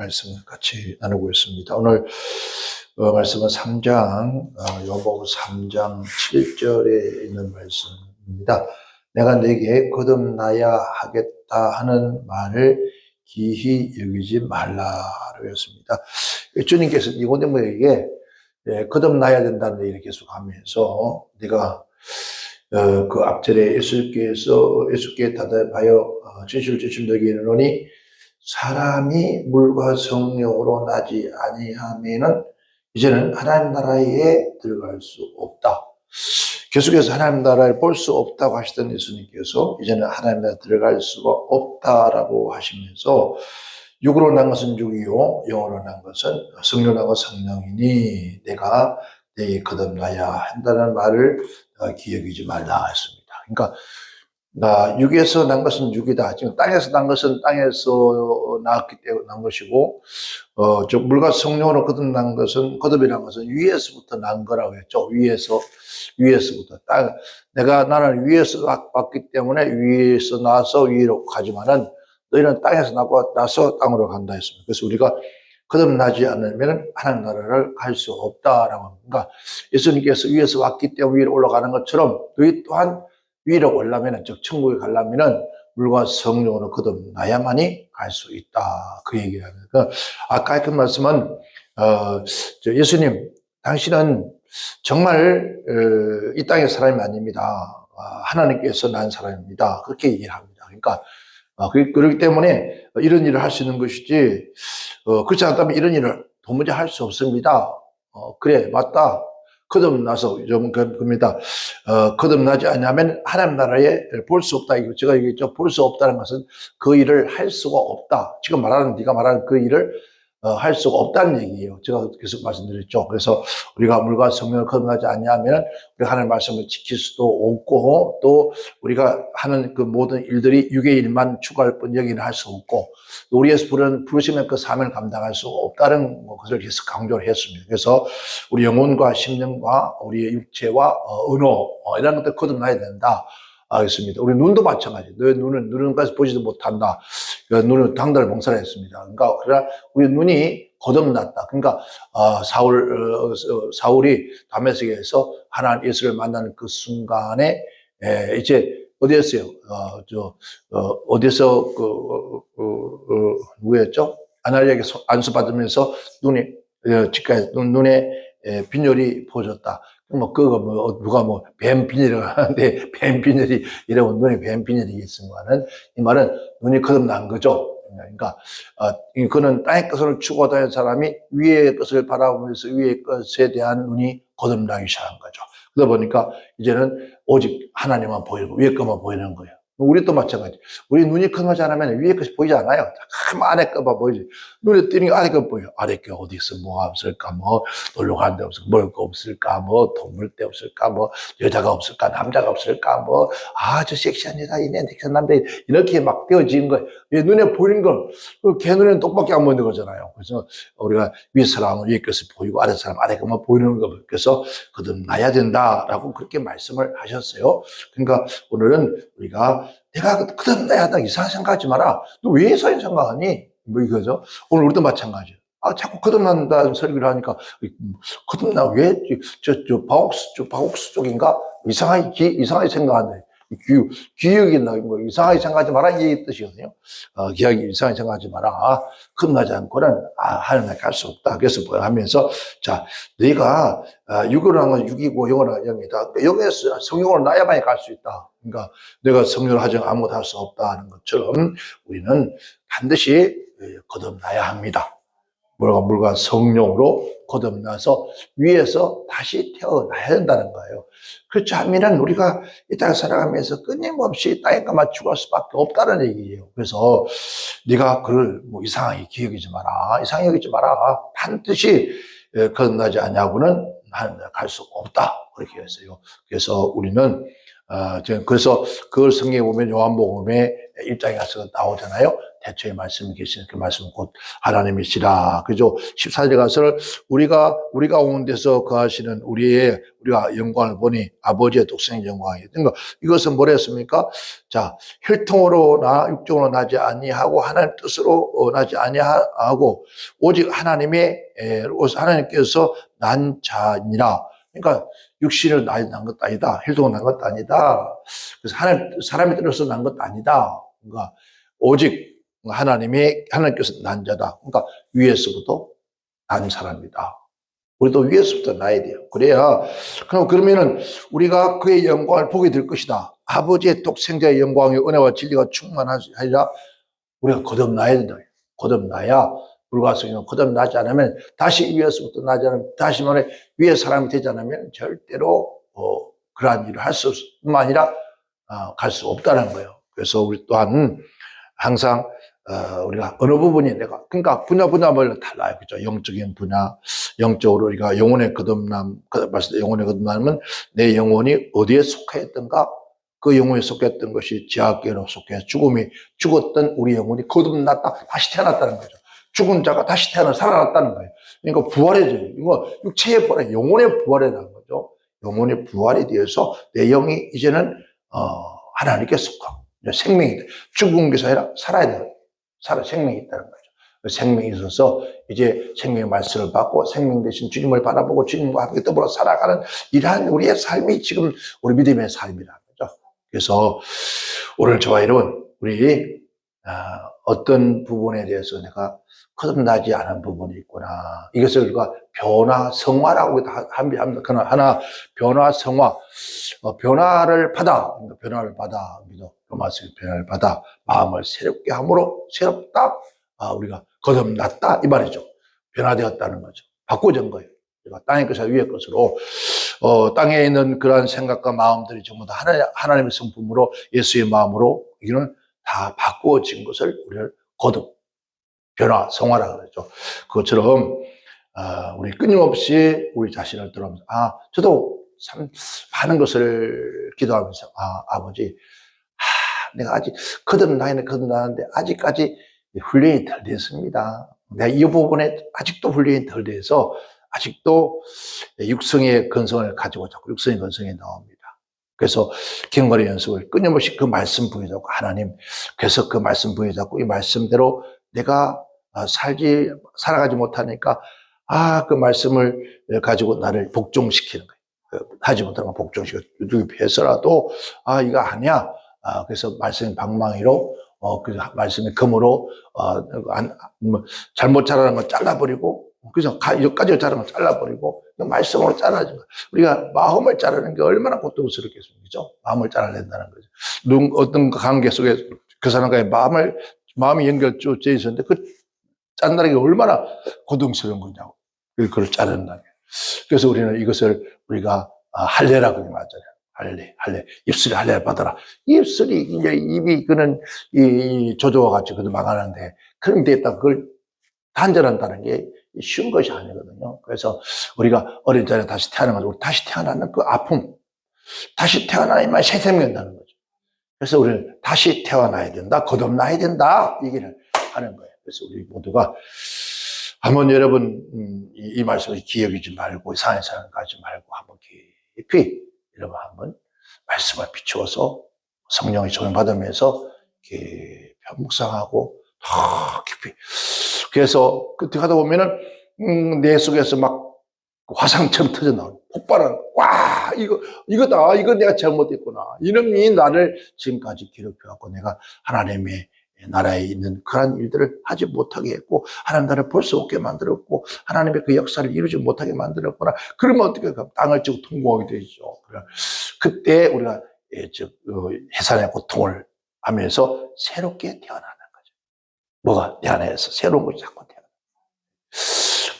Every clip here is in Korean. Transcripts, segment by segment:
말씀을 같이 나누고 있습니다. 오늘 어, 말씀은 3장, 어, 요복 3장 7절에 있는 말씀입니다. 내가 내게 거듭나야 하겠다 하는 말을 기히 여기지 말라로 였습니다. 주님께서 니고데모에게 예, 거듭나야 된다는 얘기를 계속하면서 내가 어, 그 앞절에 예수께서 예수께 대답하여 어, 진실 진실 너에게 이르노니 사람이 물과 성령으로 나지 아니하면은 이제는 하나님 나라에 들어갈 수 없다. 계속해서 하나님 나라를 볼 수 없다고 하시던 예수님께서 이제는 하나님 나라에 들어갈 수가 없다라고 하시면서 육으로 난 것은 육이요 영으로 난 것은 성령으로 난 것은 성령이니 내가 내게 거듭나야 한다는 말을 어, 기억이지 말라 했습니다. 그러니까 나 육에서 난 것은 육이다. 지금 땅에서 난 것은 땅에서 나왔기 때문에 난 것이고, 어, 저 물과 성령으로 거듭난 것은 거듭이란 것은 위에서부터 난 거라고 했죠. 위에서 위에서부터 땅. 내가 나는 위에서 왔- 왔기 때문에 위에서 나서 위로 가지만은 너희는 땅에서 나고 나서 땅으로 간다 했습니다. 그래서 우리가 거듭나지 않으면 하나님 나라를 갈 수 없다라고 합니다. 그러니까 예수님께서 위에서 왔기 때문에 위로 올라가는 것처럼 너희 또한 위로 올라면 즉 천국에 가려면은 물과 성령으로 거듭나야만이 갈 수 있다 그 얘기를 합니다. 그 아까 했던 말씀은 어, 저 예수님 당신은 정말 어, 이 땅의 사람이 아닙니다. 아, 하나님께서 난 사람입니다. 그렇게 얘기를 합니다. 그러니까 어, 그- 그렇기 때문에 이런 일을 할 수 있는 것이지 어, 그렇지 않다면 이런 일을 도무지 할 수 없습니다. 어, 그래 맞다. 거듭나서 좀 그- 겁니다. 어, 거듭나지 않으면 하나님 나라에 볼 수 없다. 이거 제가 얘기했죠. 볼 수 없다는 것은 그 일을 할 수가 없다. 지금 말하는 네가 말하는 그 일을 어, 할 수가 없다는 얘기예요. 제가 계속 말씀드렸죠. 그래서 우리가 물과 성령을 거듭나지 않냐면 우리가 하나님 말씀을 지킬 수도 없고 또 우리가 하는 그 모든 일들이 육의 일만 추구할 뿐 여기는 할 수 없고 또 우리에서 부른 부르시면 그 사명을 감당할 수 없다는 뭐 것을 계속 강조를 했습니다. 그래서 우리 영혼과 심령과 우리의 육체와 어, 언어 어, 이런 것들 거듭나야 된다. 알겠습니다. 우리 눈도 마찬가지. 너의 눈은 눈은까지 보지도 못한다. 그 눈은 당달 봉사를 했습니다. 그러니까 그러나 우리 눈이 거듭났다. 그러니까 아, 사울 어, 어, 사울이 다메섹에서 하나님 예수를 만나는 그 순간에 에, 이제 어디였어요? 어, 저 어, 어디서 그 어, 어, 어, 누구였죠? 아나리에게 소- 안수 받으면서 눈이 어, 집까지 눈, 눈에 에, 빈혈이 보졌다. 뭐 그거 뭐 누가 뭐뱀 빈혈이라고 하는데 뱀 빈혈이 이러면 눈에 뱀 빈혈이 있으면은 이 말은 눈이 거듭난 거죠. 그러니까 어, 그는 땅의 것을 추구하던 사람이 위의 것을 바라보면서 위의 것에 대한 눈이 거듭나기 시작한 거죠. 그러다 보니까 이제는 오직 하나님만 보이고 위의 것만 보이는 거예요. 우리도 마찬가지. 우리 눈이 큰거지 않으면 위의 것이 보이지 않아요. 가만 안에 것만 보이지. 눈에 띄는 게 아래 것 보여요. 아래 게 어디 있어? 뭐가 없을까? 뭐 놀러 가는 데 없을까? 먹을 거 없을까? 뭐 동물 데 없을까? 뭐 여자가 없을까? 남자가 없을까? 뭐 아, 저 섹시한 여자, 이네 섹시한 남자 이렇게 막 떼어지는 거예요. 왜 눈에 보이는 건, 그걔 눈에는 똑밖에 안 보이는 거잖아요. 그래서 우리가 위 사람은 위에 것을 보이고 아래 사람 아래 것만 보이는 거. 그래서 거듭나야 된다라고 그렇게 말씀을 하셨어요. 그러니까 오늘은 우리가 내가 거듭나야 한다 이상하게 생각하지 마라. 너 왜 이상하게 생각하니? 뭐 이거죠. 오늘 우리도 마찬가지예요. 아, 자꾸 거듭난다는 설교를 하니까, 거듭나, 왜, 저, 저, 바옥스, 저, 바옥스 쪽인가? 이상하게, 기, 이상하게 생각한다. 기, 기억이 나는 거, 이상하게 생각하지 마라. 이 뜻이거든요. 어, 기억이 이상하게 생각하지 마라. 겁나지 않고는, 아, 하나님에 갈수 없다. 그래서 뭐 하면서, 자, 너희가, 아, 육으로 한건 육이고, 영으로 영이다. 그러니까 영에서 성령으로 나야만이 갈 수 있다. 그러니까 내가 성령을 하지 아무것도 할 수 없다 하는 것처럼 우리는 반드시 예, 거듭나야 합니다. 물과 물과 성령으로 거듭나서 위에서 다시 태어나야 된다는 거예요. 그렇지 않으면 우리가 이 땅에 살아가면서 끊임없이 땅에 까만 죽을 수밖에 없다는 얘기예요. 그래서 네가 그를 뭐 이상하게 기억이지 마라. 이상하게 여기지 마라. 반드시 예, 거듭나지 않냐고는 나는 갈수 없다. 그렇게 했어요. 그래서 우리는 어, 저- 그래서 그걸 성경에 보면 요한복음의 입장에 가서 나오잖아요. 대초에 말씀이 계시는 그 말씀은 곧 하나님이시라. 그죠? 14절에 가서 우리가, 우리가 온 데서 거하시는 우리의, 우리가 영광을 보니 아버지의 독생의 영광이. 그러니까 이것은 뭐랬습니까? 자, 혈통으로 나, 육종으로 나지 아니하고 하나님 뜻으로 어, 나지 아니하고 오직 하나님의, 에, 하나님께서 난 자니라. 그러니까 육신을 난 것도 아니다. 혈통을 난 것도 아니다. 그래서 하나님, 사람이 들어서 난 것도 아니다. 그러니까 오직 하나님의, 하나님께서 난 자다. 그러니까 위에서부터 난 사람이다. 우리도 위에서부터 나야 돼요. 그래야, 그럼 그러면은 우리가 그의 영광을 보게 될 것이다. 아버지의 독생자의 영광의 은혜와 진리가 충만하리라. 우리가 거듭나야 된다. 거듭나야 불가성이는 거듭나지 않으면 다시 위에서부터 나지 않으면 다시 말해 위에 사람이 되지 않으면 절대로 어, 그러한 일을 할 수 뿐만 아니라 어, 갈 수 없다는 거예요. 그래서 우리 또한 항상 어, 우리가 어느 부분이 내가 그러니까 분야 분야별로 달라요, 그죠? 영적인 분야, 영적으로 우리가 영혼의 거듭남, 그 말씀 때 영혼의 거듭남은 내 영혼이 어디에 속해있던가 그 영혼에 속했던 것이 지하계로 속해 죽음이 죽었던 우리 영혼이 거듭났다 다시 태어났다는 거죠. 죽은 자가 다시 태어나 살아났다는 거예요. 그러니까 부활해져요. 이거 육체의 부활, 영혼의 부활이라는 거죠. 영혼의 부활이 되어서 내 영이 이제는 어, 하나님께 속하고 생명이 돼. 죽은 것이 아니라 살아야 돼요. 살아 생명이 있다는 거죠. 그 생명이 있어서 이제 생명의 말씀을 받고 생명 대신 주님을 바라보고 주님과 함께 더불어 살아가는 이러한 우리의 삶이 지금 우리 믿음의 삶이라는 거죠. 그래서 오늘 저와 여러분 우리 아, 어떤 부분에 대해서 내가 거듭나지 않은 부분이 있구나. 이것을 우리가 변화, 성화라고 합니다. 그러나 하나, 변화, 성화. 어, 변화를 받아. 변화를 받아. 로마서 변화를 받아. 마음을 새롭게 함으로 새롭다. 아, 우리가 거듭났다. 이 말이죠. 변화되었다는 거죠. 바꿔진 거예요. 우리가 땅의 것을 위의 것으로, 어, 땅에 있는 그러한 생각과 마음들이 전부 다 하나님, 하나님의 성품으로 예수의 마음으로 이거는 다 바꾸어진 것을 우리를 거듭, 변화, 성화라 그러죠. 그것처럼, 어, 우리 끊임없이 우리 자신을 들어오면서, 아, 저도 참 많은 것을 기도하면서, 아, 아버지, 하, 내가 아직 거듭나기는 거듭나는데 아직까지 훈련이 덜 됐습니다. 내가 이 부분에 아직도 훈련이 덜 돼서 아직도 육성의 근성을 가지고 자꾸 육성의 근성이 나옵니다. 그래서 경건의 연습을 끊임없이 그 말씀 부여잡고 하나님 그래서 그 말씀 부여잡고 이 말씀대로 내가 살지 살아가지 못하니까 아 그 말씀을 가지고 나를 복종시키는 거예요. 그 하지 못하면 복종시켜 누굽해서라도 아 이거 아니야. 아 그래서 말씀의 방망이로 어 그 말씀의 금으로 어 안 뭐 잘못 자라는 거 잘라버리고 그래서 여기까지 자르는 거 잘라버리고 말씀으로 잘라진 거. 우리가 마음을 자르는 게 얼마나 고통스럽겠습니까? 그죠? 마음을 잘라낸다는 거죠. 누 어떤 관계 속에 그 사람과의 마음을 마음이 연결되어 있었는데 그 짠다는 게 얼마나 고통스러운 거냐고. 그걸 자른다는 게. 그래서 우리는 이것을 우리가 아, 할례라고 말하잖아요. 할례, 할례. 입술이 할례를 받아라. 입술이 이제 입이 그는 이, 이 조조와 같이 그도 망하는데 데 있다 그걸 단절한다는 게 쉬운 것이 아니거든요. 그래서 우리가 어린 자리에 다시 태어나면 우리 다시 태어나는 그 아픔, 다시 태어나야만 새 생명다는 거죠. 그래서 우리는 다시 태어나야 된다, 거듭나야 된다, 얘기를 하는 거예요. 그래서 우리 모두가 한번 여러분 음, 이, 이 말씀을 기억이지 말고 이상한 사람 가지 말고 한번 깊이 여러분 한번 말씀을 비추어서 성령의 조명 받으면서 깊이 묵상하고 더 깊이. 그래서 그때 가다 보면은 음, 내 속에서 막 화상처럼 터져 나오는 폭발하는 와 이거 이거다. 이거 내가 잘못했구나. 이놈이 나를 지금까지 괴롭혀갖고 내가 하나님의 나라에 있는 그런 일들을 하지 못하게 했고 하나님 나라를 볼 수 없게 만들었고 하나님의 그 역사를 이루지 못하게 만들었구나. 그러면 어떻게 땅을 지고 통곡하게 되죠 그때 우리가 예, 즉 어, 해산의 고통을 하면서 새롭게 태어나는 거죠. 뭐가 내 안에서 새로운 것이 자꾸 태어나.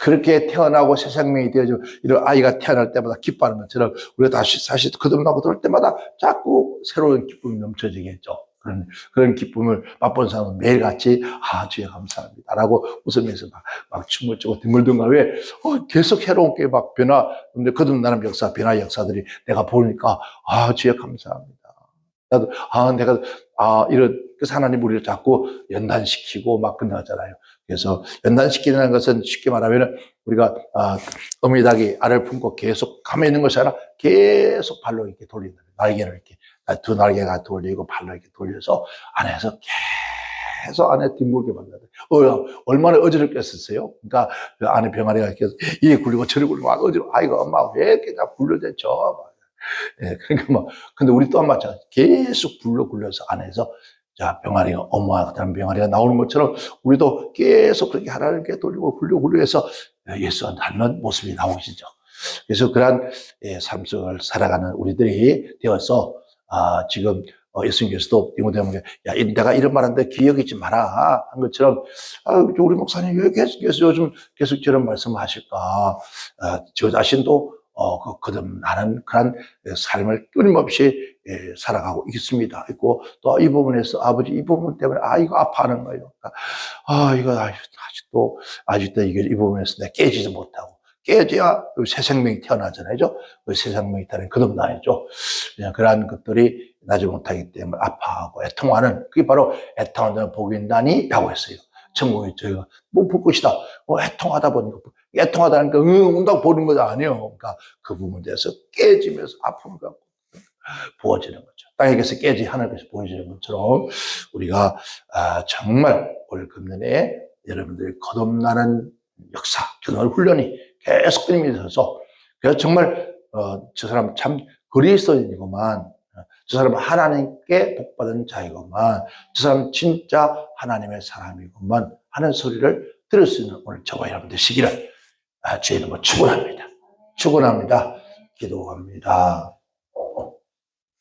그렇게 태어나고 새 생명이 되어져 이런 아이가 태어날 때마다 기뻐하는 것처럼 우리가 다시 다시 거듭나고 들어올 때마다 자꾸 새로운 기쁨이 넘쳐지겠죠. 그런, 그런 기쁨을 맛본 사람은 매일같이, 아, 주여 감사합니다. 라고 웃으면서 막, 막 춤을 추고 뒹굴뒹굴 왜, 어, 계속 해로운게 막 변화, 근데 거듭나는 역사, 변화 역사들이 내가 보니까, 아, 주여 감사합니다. 나도, 아, 내가, 아, 이런, 그 하나님 우리를 자꾸 연단시키고 막 끝나잖아요. 그래서 연단시키는 것은 쉽게 말하면 우리가, 아, 어미닭이 알을 품고 계속 가만히 있는 것이 아니라 계속 발로 이렇게 거예요. 날개를 이렇게, 두 날개가 돌리고 발로 이렇게 돌려서 안에서 계속 안에 뒹굴게 만들어요. 어, 얼마나 어지럽겠었어요? 그러니까 그 안에 병아리가 이렇게 이에 굴리고 저리 굴리고 막 어지러워. 아이고, 엄마 왜 이렇게 다 굴려대죠? 막. 예, 그러니까 막, 근데 우리 또한 마찬가지. 계속 굴려 굴려서 안에서 자, 병아리가, 엄마가 다른 병아리가 나오는 것처럼 우리도 계속 그렇게 이렇게 돌리고 굴려 굴려 해서 예수와 닮는 모습이 나오시죠. 그래서 그러한 예, 삶 속을 살아가는 우리들이 되어서 아, 지금 어, 예수님께서도 디모데에게 야, 이- 내가 이런 말하는데 기억이지 마라 한 것처럼 아, 우리 목사님 왜 계속해서 요즘 계속 저런 말씀하실까? 아, 저 자신도 어, 그 거듭나는 그런 삶을 끊임없이 예, 살아가고 있습니다. 있고 또 이 부분에서 아버지 이 부분 때문에 아 이거 아파하는 거예요. 그러니까 아 이거 아직- 아직도 아직도 이게 이 부분에서 내가 깨지지 못하고 깨져야 그새 생명이 태어나잖아요. 그새 생명이 태어나면 거듭나야죠. 그냥 그러한 것들이 나지 못하기 때문에 아파하고 애통하는 그게 바로 애통하는 복인단이 라고 했어요. 천국에 저희가 뭐 불꽃이다. 뭐 애통하다 보니까 애통하다니까 응 운다고 보는 거 아니에요. 그러니까 그 부분에 대해서 깨지면서 아픔을 갖고 부어지는 거죠. 땅에게서 깨지 하늘에서 보여지는 것처럼 우리가 아, 정말 올 금년에 여러분들이 거듭나는 역사, 교훈 훈련이 계속 끊임없어서 그래서 정말 어, 저 사람 참 그리스도인이구만. 어, 저 사람은 하나님께 복받은 자이구만. 저 사람 진짜 하나님의 사람이구만 하는 소리를 들을 수 있는 오늘 저와 여러분 되시기를 아, 주의 이름으로 축원합니다. 축원합니다. 기도합니다.